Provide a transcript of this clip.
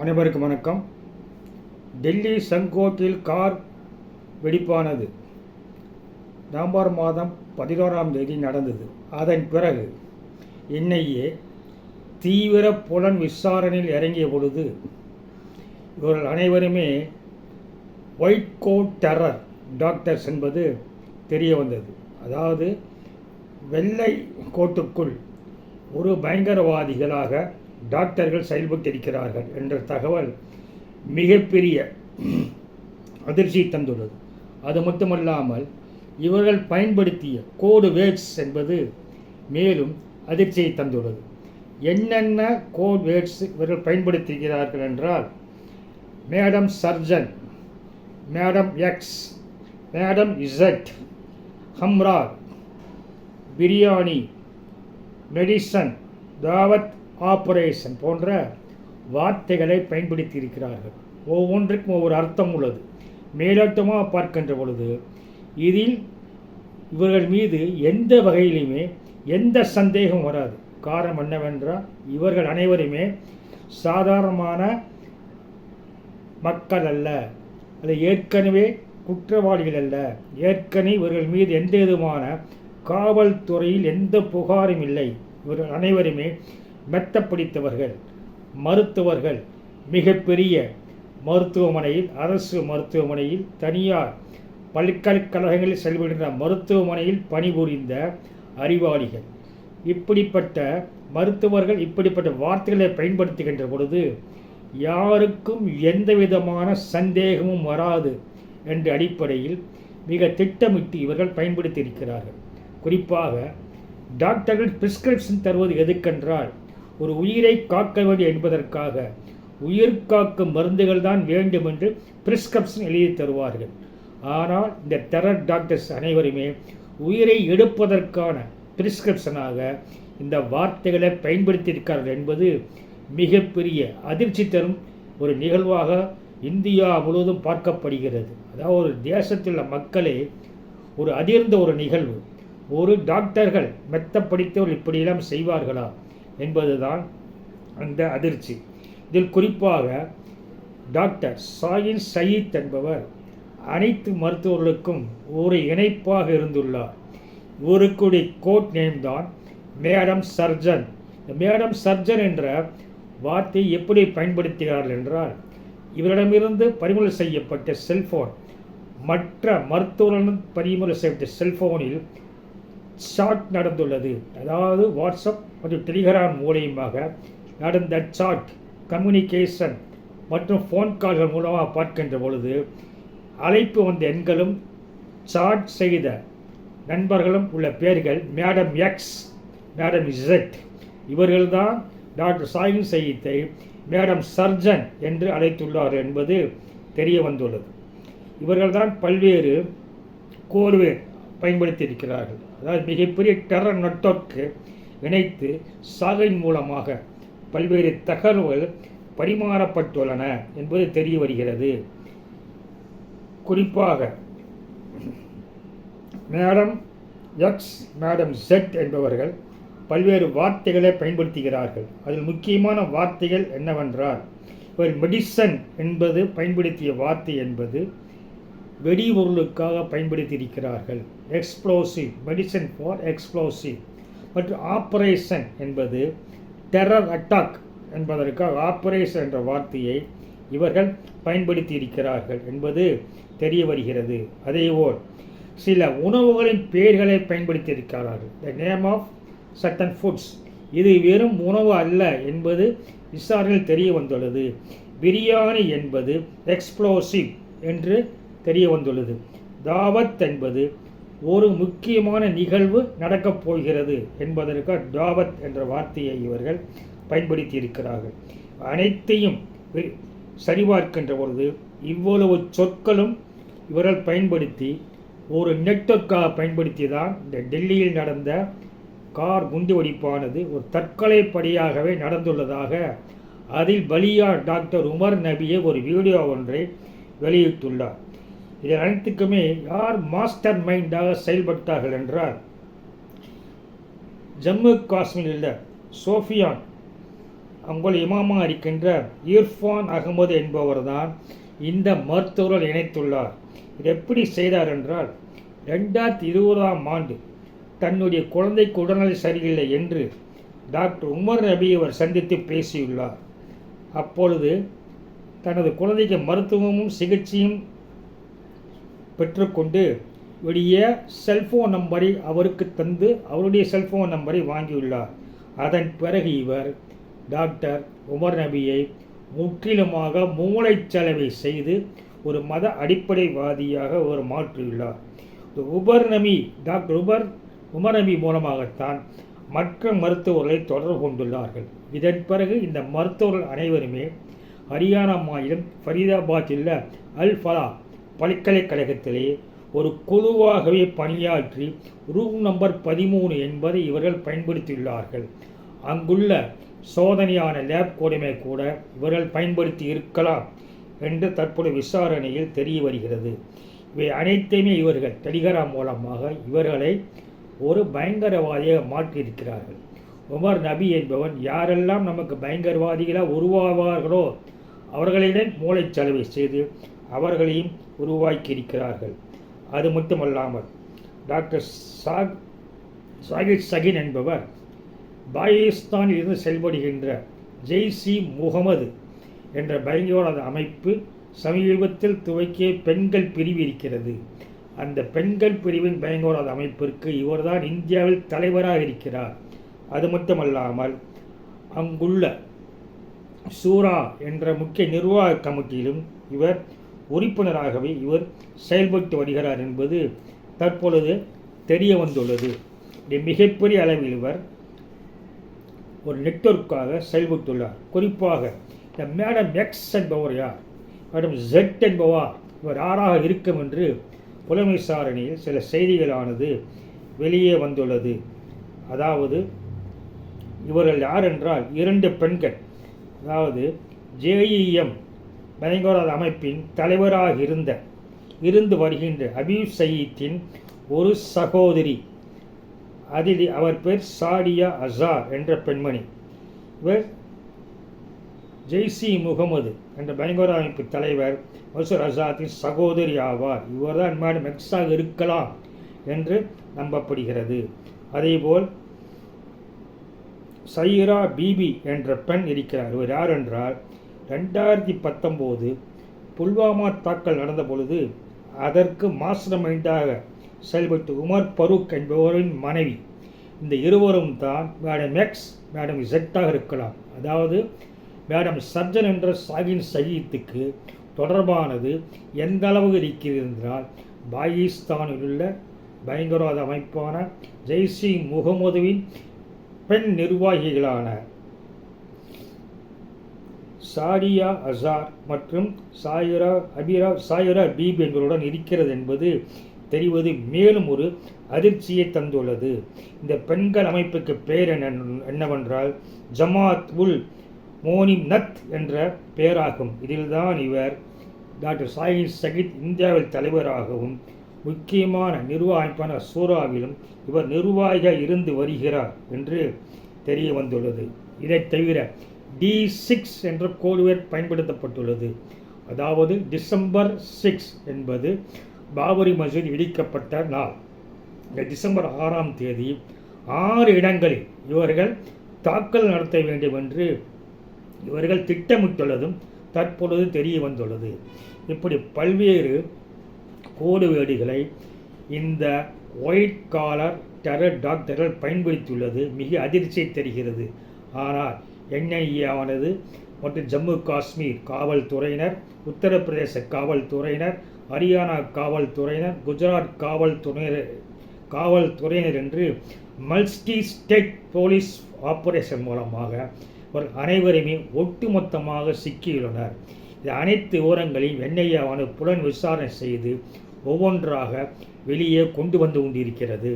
அனைவருக்கும் வணக்கம். டெல்லி சங்கோட்டில் கார் வெடிப்பானது. நவம்பர் மாதம் பதினோராம் தேதி நடந்தது. அதன் பிறகு என்ஐஏ தீவிர புலன் விசாரணையில் இறங்கிய பொழுது இவர்கள் அனைவருமே ஒயிட் கோட் டெரர் டாக்டர்ஸ் என்பது தெரிய வந்தது. அதாவது வெள்ளை கோட்டுக்குள் ஒரு பயங்கரவாதிகளாக டாக்டர்கள் செயல்பட்டிருக்கிறார்கள் என்ற தகவல் மிகப்பெரிய அதிர்ச்சி தந்துள்ளது. அது மட்டுமல்லாமல் இவர்கள் பயன்படுத்திய கோடு வேர்ட்ஸ் என்பது மேலும் அதிர்ச்சியை தந்துள்ளது. என்னென்ன கோட் வேர்ட்ஸ் இவர்கள் பயன்படுத்துகிறார்கள் என்றால் madam surgeon madam X madam Z ஹம்ரார் biryani medicine தாவத் ஆப்ரேஷன் போன்ற வார்த்தைகளை பயன்படுத்தியிருக்கிறார்கள். ஒவ்வொன்றுக்கும் ஒவ்வொரு அர்த்தம் உள்ளது. மேலோட்டமாக பார்க்கின்ற பொழுது இதில் இவர்கள் மீது எந்த வகையிலுமே எந்த சந்தேகம் வராது. காரணம் என்னவென்றால் இவர்கள் அனைவருமே சாதாரணமான மக்கள் அல்ல. அது ஏற்கனவே குற்றவாளிகள் அல்ல. ஏற்கனவே இவர்கள் மீது எந்த விதமான காவல்துறையில் எந்த புகாரும் இல்லை. இவர்கள் அனைவருமே மெத்த பிடித்தவர்கள் மருத்துவர்கள் மிகப்பெரிய மருத்துவமனையில் அரசு மருத்துவமனையில் தனியார் பல்கலைக்கழகங்களில் செயல்படுகின்ற மருத்துவமனையில் பணிபுரிந்த அறிவாளிகள். இப்படிப்பட்ட மருத்துவர்கள் இப்படிப்பட்ட வார்த்தைகளை பயன்படுத்துகின்ற பொழுது யாருக்கும் எந்த விதமான சந்தேகமும் வராது என்ற அடிப்படையில் மிக திட்டமிட்டு இவர்கள் பயன்படுத்தி இருக்கிறார்கள் குறிப்பாக டாக்டர்கள் பிரிஸ்கிரிப்ஷன் தருவது எதுக்கென்றால் ஒரு உயிரை காக்க என்பதற்காக உயிர் காக்கும் மருந்துகள் தான் வேண்டும் என்று பிரிஸ்கிரிப்ஷன் எழுதி தருவார்கள். ஆனால் இந்த டெரர் டாக்டர்ஸ் அனைவருமே உயிரை எடுப்பதற்கான பிரிஸ்கிரிப்ஷனாக இந்த வார்த்தைகளை பயன்படுத்தியிருக்கிறார்கள் என்பது மிகப்பெரிய அதிர்ச்சி தரும் ஒரு நிகழ்வாக இந்தியா முழுவதும் பார்க்கப்படுகிறது. அதாவது ஒரு தேசத்தில் உள்ள மக்களே ஒரு அதிர்ந்த ஒரு நிகழ்வு. ஒரு டாக்டர்கள் மெத்த இப்படியெல்லாம் செய்வார்களா? என்பதுதான் அந்த அதிர்ச்சி. இதில் குறிப்பாக டாக்டர் சாயின் சயீத் என்பவர் அனைத்து மருத்துவர்களுக்கும் ஒரு இணைப்பாக இருந்துள்ளார். இவருக்குடைய கோட் நேம் தான் மேடம் சர்ஜன். மேடம் சர்ஜன் என்ற வார்த்தையை எப்படி பயன்படுத்துகிறார்கள் என்றால் இவரிடமிருந்து பறிமுதல் செய்யப்பட்ட செல்போன் மற்ற மருத்துவர்களுடன் பறிமுதல் செய்யப்பட்ட செல்போனில் சாட் நடந்துள்ளது. அதாவது வாட்ஸ்அப் மற்றும் டெலிகிராம் மூலியமாக நடந்த சாட் கம்யூனிகேஷன் மற்றும் ஃபோன் கால்கள் மூலமாக பார்க்கின்ற பொழுது அழைப்பு வந்த எண்களும் சாட் செய்த நண்பர்களும் உள்ள பேர்கள் மேடம் எக்ஸ் மேடம் இசட் இவர்கள்தான் டாக்டர் சாயின் சயீத்தை மேடம் சர்ஜன் என்று அழைத்துள்ளார் என்பது தெரிய வந்துள்ளது. இவர்கள்தான் பல்வேறு கோர்வே பயன்படுத்தி இருக்கிறார்கள் அதாவது மிகப்பெரிய டெரர் நெட்வொர்க்கு இணைத்து சாகையின் மூலமாக பல்வேறு தகவல்கள் பரிமாறப்பட்டுள்ளன என்பது தெரிய வருகிறது. குறிப்பாக மேடம் எக்ஸ் மேடம் செட் என்பவர்கள் பல்வேறு வார்த்தைகளை பயன்படுத்துகிறார்கள். அதில் முக்கியமான வார்த்தைகள் என்னவென்றால் இவர் மெடிசன் என்பது பயன்படுத்திய வார்த்தை என்பது வெடிபொருளுக்காக பயன்படுத்தியிருக்கிறார்கள். எக்ஸ்ப்ளோசிவ் மெடிசன் ஃபார் எக்ஸ்ப்ளோசிவ் மற்றும் ஆப்ரேஷன் என்பது டெரர் அட்டாக் என்பதற்காக ஆப்ரேஷன் என்ற வார்த்தையை இவர்கள் பயன்படுத்தி இருக்கிறார்கள் என்பது தெரிய வருகிறது. அதேபோல் சில உணவுகளின் பெயர்களை பயன்படுத்தி இருக்கிறார்கள் the name of certain foods இது வெறும் உணவு அல்ல என்பது விசாரணையில் தெரிய வந்துள்ளது. பிரியாணி என்பது எக்ஸ்ப்ளோசிவ் என்று தெரிய வந்துள்ளது தாவத் என்பது ஒரு முக்கியமான நிகழ்வு நடக்கப் போகிறது என்பதற்கு தாவத் என்ற வார்த்தையை இவர்கள் பயன்படுத்தி இருக்கிறார்கள் அனைத்தையும் சரிபார்க்கின்ற பொழுது இவ்வளவு சொற்களும் இவர்கள் பயன்படுத்தி ஒரு நெட்வொர்க்காக பயன்படுத்தி தான் இந்த டெல்லியில் நடந்த கார் குண்டுவெடிப்பானது ஒரு ஒரு தற்கொலைப்படியாகவே நடந்துள்ளதாக அதில் பலியா டாக்டர் உமர் நபியை ஒரு வீடியோ ஒன்றை வெளியிட்டுள்ளார். இது அனைத்துக்குமே யார் மாஸ்டர் மைண்டாக செயல்பட்டார்கள் என்றால் ஜம்மு காஷ்மீரில் சோஃபியான் அவங்களை இமாமா இருக்கின்ற இர்ஃபான் அகமது என்பவர்தான் இந்த மருத்துவர்கள் இணைத்துள்ளார். இது எப்படி செய்தார் என்றால் ரெண்டாயிரத்தி இருபதாம் ஆண்டு தன்னுடைய குழந்தைக்கு உடல்நிலை சரியில்லை என்று டாக்டர் உமர் நபி அவர் சந்தித்து பேசியுள்ளார். அப்பொழுது தனது குழந்தைக்கு மருத்துவமும் சிகிச்சையும் பெற்றுக்கொண்டு உடைய செல்ஃபோன் நம்பரை அவருக்கு தந்து அவருடைய செல்ஃபோன் நம்பரை வாங்கியுள்ளார். அதன் பிறகு இவர் டாக்டர் உமர் நபியை முற்றிலுமாக மூளைச்சலவை செய்து ஒரு மத அடிப்படைவாதியாக அவர் மாற்றியுள்ளார். Uber Nabi doctor Uber Umar Nabi மூலமாகத்தான் மற்ற மருத்துவர்களை தொடர்பு கொண்டுள்ளார்கள். இதன் பிறகு இந்த மருத்துவர்கள் அனைவருமே ஹரியானா மாநிலம் ஃபரீதாபாத்தில் உள்ள அல் ஃபலா பல்கலைக்கழகத்திலே ஒரு குழுவாகவே பணியாற்றி ரூம் நம்பர் பதிமூணு என்பதை இவர்கள் பயன்படுத்தியுள்ளார்கள். அங்குள்ள சோதனையான லேப் கோடமை கூட இவர்கள் பயன்படுத்தி இருக்கலாம் என்று தற்போது விசாரணையில் தெரிய வருகிறது. இவை அனைத்தையுமே இவர்கள் டெலிகிராம் மூலமாக இவர்களை ஒரு பயங்கரவாதியாக மாற்றியிருக்கிறார்கள். உமர் நபி என்பவன் யாரெல்லாம் நமக்கு பயங்கரவாதிகளாக உருவாவார்களோ அவர்களிடம் மூளைச்சலவை செய்து அவர்களையும் உருவாக்கியிருக்கிறார்கள். அது மட்டுமல்லாமல் டாக்டர் சாக் சாகித் சகின் என்பவர் பாகிஸ்தானில் இருந்து செயல்படுகின்ற ஜெய்சி முகமது என்ற பயங்கரவாத அமைப்பு சமீபத்தில் துவக்கிய பெண்கள் பிரிவு இருக்கிறது. அந்த பெண்கள் பிரிவின் பயங்கரவாத அமைப்பிற்கு இவர்தான் இந்தியாவில் தலைவராக இருக்கிறார். அது மட்டுமல்லாமல் அங்குள்ள சூரா என்ற முக்கிய நிர்வாக கமிட்டியிலும் இவர் உறுப்பினராகவே இவர் செயல்பட்டு வருகிறார் என்பது தற்பொழுது தெரிய வந்துள்ளது. மிகப்பெரிய அளவில் இவர் ஒரு நெட்வொர்க்காக செயல்பட்டுள்ளார். குறிப்பாக இந்த மேடம் எக்ஸ் என்பவர் யார்? மேடம் ஜெட் என்பவா இவர் யாராக இருக்கும் என்று புலமை விசாரணையில் சில செய்திகளானது வெளியே வந்துள்ளது. அதாவது இவர்கள் யார் என்றால் இரண்டு பெண்கள். அதாவது ஜேஇஎம் பயங்கரவாத அமைப்பின் தலைவராக இருந்த இருந்து வருகின்ற அபீப் சயீத்தின் ஒரு சகோதரி. அதில் அவர் பேர் சாடியா அசார் என்ற பெண்மணி. இவர் ஜெய்சி முகமது என்ற பயங்கர அமைப்பு தலைவர். மசூர் அசாத்தின் சகோதரி ஆவார். இவர் தான் மெக்ஸாக இருக்கலாம் என்று நம்பப்படுகிறது. அதேபோல் சைரா பிபி என்ற பெண் இருக்கிறார். இவர் யார் என்றால் ரெண்டாயிரத்தி பத்தொம்போது புல்வாமா தாக்கல் நடந்த பொழுது அதற்கு மாஸ்டர் மைண்டாக செயல்பட்டு உமர் பரூக் என்பவரின் மனைவி. இந்த இருவரும் தான் மேடம் எக்ஸ் மேடம் இசட்டாக இருக்கலாம். அதாவது மேடம் சர்ஜன் என்ற சாகின் சயீத்துக்கு தொடர்பானது எந்த அளவுக்கு இருக்கிறது என்றால் பாகிஸ்தானில் உள்ள பயங்கரவாத அமைப்பான ஜெய்சி முகமதுவின் பெண் நிர்வாகிகளான சாரியா அசார் மற்றும் சாயுரா அபிரா சாயுரா பீப் என்பவருடன் இருக்கிறது என்பது தெரிவது மேலும் ஒரு அதிர்ச்சியை தந்துள்ளது. இந்த பெண்கள் அமைப்புக்கு பெயர் என்ன என்னவென்றால் ஜமாத் உல் மோனிம் நத் என்ற பெயராகும் இதில்தான் இவர் டாக்டர் சாஹித் சகித் இந்தியாவில் தலைவராகவும் முக்கியமான நிர்வாகிப்பான சூராவிலும் சூறாவிலும் இவர் நிர்வாகியாக இருந்து வருகிறார் என்று தெரிய வந்துள்ளது. இதைத் தவிர டி சிக்ஸ் என்ற கோடுவேர் பயன்படுத்தப்பட்டுள்ளது. அதாவது டிசம்பர் சிக்ஸ் என்பது பாபரி மசூதி இடிக்கப்பட்ட நாள். இந்த டிசம்பர் ஆறாம் தேதி ஆறு இடங்களில் இவர்கள் தாக்கல் நடத்த வேண்டும் என்று இவர்கள் திட்டமிட்டுள்ளதும் தற்பொழுது தெரிய வந்துள்ளது. இப்படி பல்வேறு கோடுவேடுகளை இந்த ஒயிட் காலர் டெரர் டாக்டர்கள் பயன்படுத்தியுள்ளது. மிக அதிர்ச்சியை தருகிறது. ஆனால் என்ஐஏ ஆனது மற்றும் ஜம்மு காஷ்மீர் காவல்துறையினர் உத்தரப்பிரதேச காவல்துறையினர் ஹரியானா காவல்துறையினர் குஜராத் காவல்துறையினர் காவல்துறையினர் என்று மல்டி ஸ்டேட் போலீஸ் ஆபரேஷன் மூலமாக ஒரு அனைவருமே ஒட்டுமொத்தமாக சிக்கியுள்ளனர். இது அனைத்து விவரங்களையும் என்ஐஏவானது புலன் விசாரணை செய்து ஒவ்வொன்றாக வெளியே கொண்டு வந்து கொண்டிருக்கிறது.